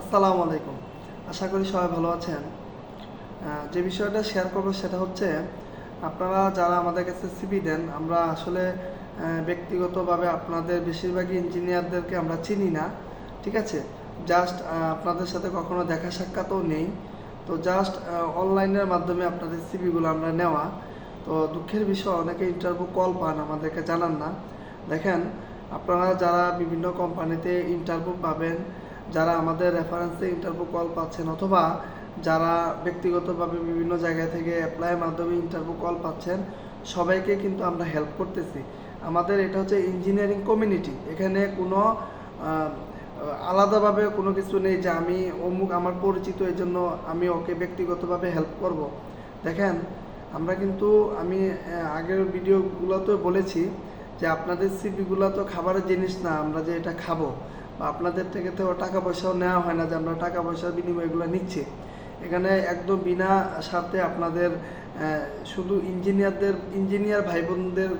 আসসালামু আলাইকুম। আশা করি সবাই ভালো আছেন। যে বিষয়টা শেয়ার করব সেটা হচ্ছে, আপনারা যারা আমাদের কাছে সিবি দেন, আমরা আসলে ব্যক্তিগতভাবে আপনাদের বেশিরভাগই ইঞ্জিনিয়ারদেরকে আমরা চিনি না, ঠিক আছে? জাস্ট আপনাদের সাথে কখনো দেখা সাক্ষাৎও নেই। তো জাস্ট অনলাইনের মাধ্যমে আপনাদের সিবিগুলো আমরা নেওয়া। তো দুঃখের বিষয়, অনেকে ইন্টারভিউ কল পান, আমাদেরকে জানান না। দেখেন, আপনারা যারা বিভিন্ন কোম্পানিতে ইন্টারভিউ পাবেন যারা আমাদের রেফারেন্সে ইন্টারভিউ কল পাচ্ছেন অথবা যারা ব্যক্তিগতভাবে বিভিন্ন জায়গা থেকে অ্যাপ্লাইয়ের মাধ্যমে ইন্টারভিউ কল পাচ্ছেন, সবাইকে কিন্তু আমরা হেল্প করতেছি। আমাদের এটা হচ্ছে ইঞ্জিনিয়ারিং কমিউনিটি এখানে কোনো আলাদাভাবে কোনো কিছু নেই যে আমি অমুক, আমার পরিচিত এই জন্য আমি ওকে ব্যক্তিগতভাবে হেল্প করব। দেখেন, আমরা কিন্তু, আমি আগের ভিডিওগুলোতে বলেছি যে আপনাদের সিপিগুলো তো খাবারের জিনিস না, আমরা যে এটা খাব। বা আপনাদের থেকে তো টাকা পয়সাও নেওয়া হয় না যে আমরা টাকা পয়সার বিনিময়ে এগুলো নিচ্ছি। এখানে একদম বিনা স্বার্থে আপনাদের শুধু ইঞ্জিনিয়ারদের, ইঞ্জিনিয়ার ভাই বোনদের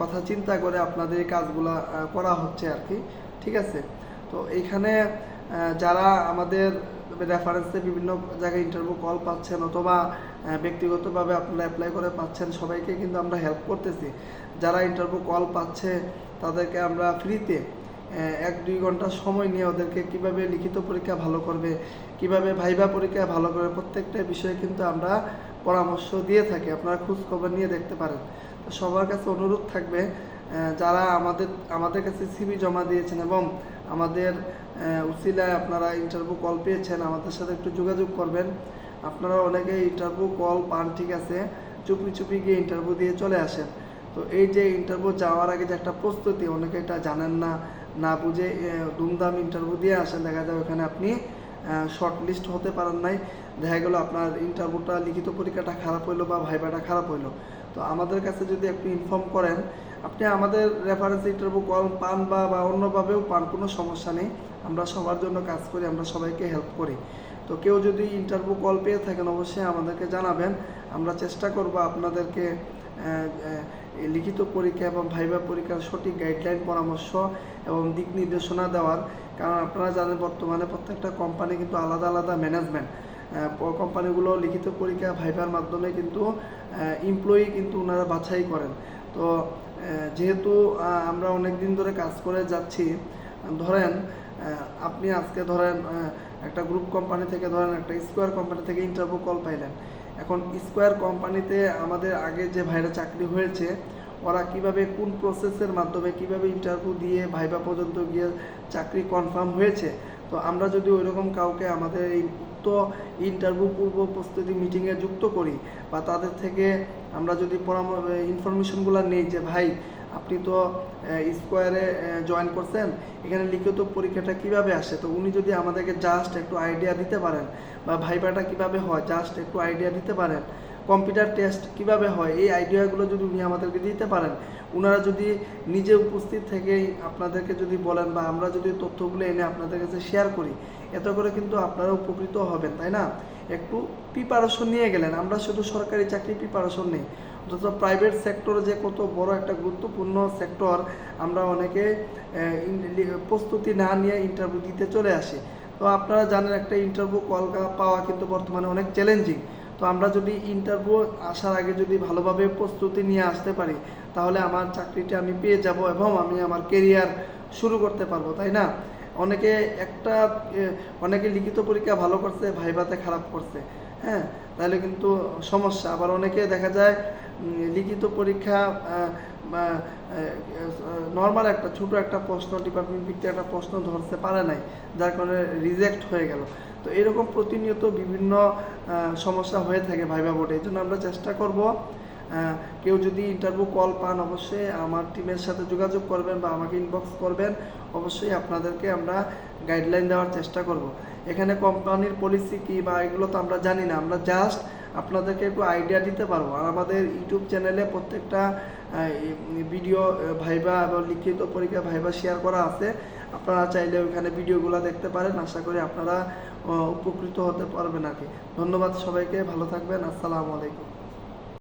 কথা চিন্তা করে আপনাদের এই কাজগুলা করা হচ্ছে আর কি। ঠিক আছে? তো এইখানে যারা আমাদের রেফারেন্সে বিভিন্ন জায়গায় ইন্টারভিউ কল পাচ্ছেন অথবা ব্যক্তিগতভাবে আপনারা অ্যাপ্লাই করে পাচ্ছেন, সবাইকে কিন্তু আমরা হেল্প করতেছি। যারা ইন্টারভিউ কল পাচ্ছে, তাদেরকে আমরা ফ্রিতে এক দুই ঘণ্টা সময় নিয়ে ওদেরকে কীভাবে লিখিত পরীক্ষা ভালো করবে কীভাবে ভাইবা পরীক্ষা ভালো করবে প্রত্যেকটা বিষয়ে কিন্তু আমরা পরামর্শ দিয়ে থাকি। আপনারা খোঁজ খবর নিয়ে দেখতে পারেন। তো সবার কাছে অনুরোধ থাকবে যারা আমাদের আমাদের কাছে সিবি জমা দিয়েছেন এবং আমাদের আহ, উসিলায় আপনারা ইন্টারভিউ কল পেয়েছেন আমাদের সাথে একটু যোগাযোগ করবেন। আপনারা অনেকে ইন্টারভিউ কল পান ঠিক আছে? চুপি চুপি গিয়ে ইন্টারভিউ দিয়ে চলে আসেন। তো এই যে ইন্টারভিউ যাওয়ার আগে যে একটা প্রস্তুতি অনেকে এটা জানেন না না বুঝে দুমদাম ইন্টারভিউ দিয়ে আসেন। দেখা যায় ওখানে আপনি শর্ট লিস্ট হতে পারেন নাই। দেখা গেলো আপনার ইন্টারভিউটা লিখিত পরীক্ষাটা খারাপ হইল বা ভাইবাটা খারাপ হইল। তো আমাদের কাছে যদি একটু ইনফর্ম করেন, আপনি আমাদের রেফারেন্স ইন্টারভিউ কল পান বা বা অন্যভাবেও পান, কোনো সমস্যা নেই। আমরা সবার জন্য কাজ করি, আমরা সবাইকে হেল্প করি। তো কেউ যদি ইন্টারভিউ কল পেয়ে থাকেন, অবশ্যই আমাদেরকে জানাবেন। আমরা চেষ্টা করব আপনাদেরকে লিখিত পরীক্ষা এবং ভাইবা পরীক্ষার সঠিক গাইডলাইন পরামর্শ এবং দিক নির্দেশনা দেওয়ার কারণ আপনারা জানেন বর্তমানে প্রত্যেকটা কোম্পানি কিন্তু আলাদা আলাদা ম্যানেজমেন্ট কোম্পানিগুলো লিখিত পরীক্ষা ভাইবার মাধ্যমে কিন্তু এমপ্লয়ি কিন্তু ওনারা বাছাই করেন। তো যেহেতু আমরা অনেক দিন ধরে কাজ করে যাচ্ছি, ধরেন আপনি আজকে ধরেন একটা গ্রুপ কোম্পানি থেকে, ধরেন একটা স্কোয়ার কোম্পানি থেকে ইন্টারভিউ কল পাইলেন। এখন স্কোয়ার কোম্পানিতে আমাদের আগে যে ভাইরা চাকরি হয়েছে, ওরা কীভাবে, কোন প্রসেসের মাধ্যমে কীভাবে ইন্টারভিউ দিয়ে ভাইবা পর্যন্ত গিয়ে চাকরি কনফার্ম হয়েছে? তো আমরা যদি ওইরকম কাউকে আমাদের এই উক্ত ইন্টারভিউ পূর্ব প্রস্তুতি মিটিংয়ে যুক্ত করি, বা তাদের থেকে আমরা যদি পরামর্শ ইনফরমেশনগুলো নেই যে, ভাই আপনি তো স্কোয়ারে জয়েন করছেন, এখানে লিখিত পরীক্ষাটা কীভাবে আসে? তো উনি যদি আমাদেরকে জাস্ট একটু আইডিয়া দিতে পারেন, বা ভাইবাটা কীভাবে হয় জাস্ট একটু আইডিয়া দিতে পারেন কম্পিউটার টেস্ট কীভাবে হয়, এই আইডিয়াগুলো যদি উনি আমাদেরকে দিতে পারেন ওনারা যদি নিজে উপস্থিত থেকেই আপনাদেরকে যদি বলেন, বা আমরা যদি তথ্যগুলো এনে আপনাদের কাছে শেয়ার করি, এত করে কিন্তু আপনারা উপকৃত হবেন, তাই না? একটু প্রিপারেশন নিয়ে গেলেন। আমরা শুধু সরকারি চাকরি প্রিপারেশন নেই। অথচ প্রাইভেট সেক্টর যে কত বড় একটা গুরুত্বপূর্ণ সেক্টর আমরা অনেকে প্রস্তুতি না নিয়ে ইন্টারভিউ দিতে চলে আসি। তো আপনারা জানেন একটা ইন্টারভিউ কল পাওয়া কিন্তু বর্তমানে অনেক চ্যালেঞ্জিং তো আমরা যদি ইন্টারভিউ আসার আগে যদি ভালোভাবে প্রস্তুতি নিয়ে আসতে পারি, তাহলে আমার চাকরিটা আমি পেয়ে যাব এবং আমি আমার কেরিয়ার শুরু করতে পারব, তাই না? অনেকে একটা অনেকে লিখিত পরীক্ষা ভালো করছে, ভাইভাতে খারাপ করছে হ্যাঁ? তাহলে কিন্তু সমস্যা। আবার অনেকে দেখা যায় লিখিত পরীক্ষা নর্মাল একটা, ছোট একটা প্রশ্ন ডিপার্টমেন্ট ভিত্তিক একটা প্রশ্ন ধরতে পারে নাই, যার কারণে রিজেক্ট হয়ে গেল। তো এরকম প্রতিনিয়ত বিভিন্ন সমস্যা হয়ে থাকে ভাইবা বোর্ডে। এই জন্য আমরা চেষ্টা করব কেউ যদি ইন্টারভিউ কল পান, অবশ্যই আমার টিমের সাথে যোগাযোগ করবেন বা আমাকে ইনবক্স করবেন। অবশ্যই আপনাদেরকে আমরা গাইডলাইন দেওয়ার চেষ্টা করব। এখানে কোম্পানির পলিসি কি বা এগুলো তো আমরা জানি না। আমরা জাস্ট আপনাদেরকে একটু আইডিয়া দিতে পারব। আর আমাদের ইউটিউব চ্যানেলে প্রত্যেকটা ভিডিও ভাইবা এবং লিখিত পরীক্ষা ভাইবা শেয়ার করা আছে। আপনারা চাইলে ওইখানে ভিডিওগুলো দেখতে পারেন। আশা করি আপনারা উপকৃত হতে পারবেন আর কি। ধন্যবাদ সবাইকে। ভালো থাকবেন। আসসালামু আলাইকুম।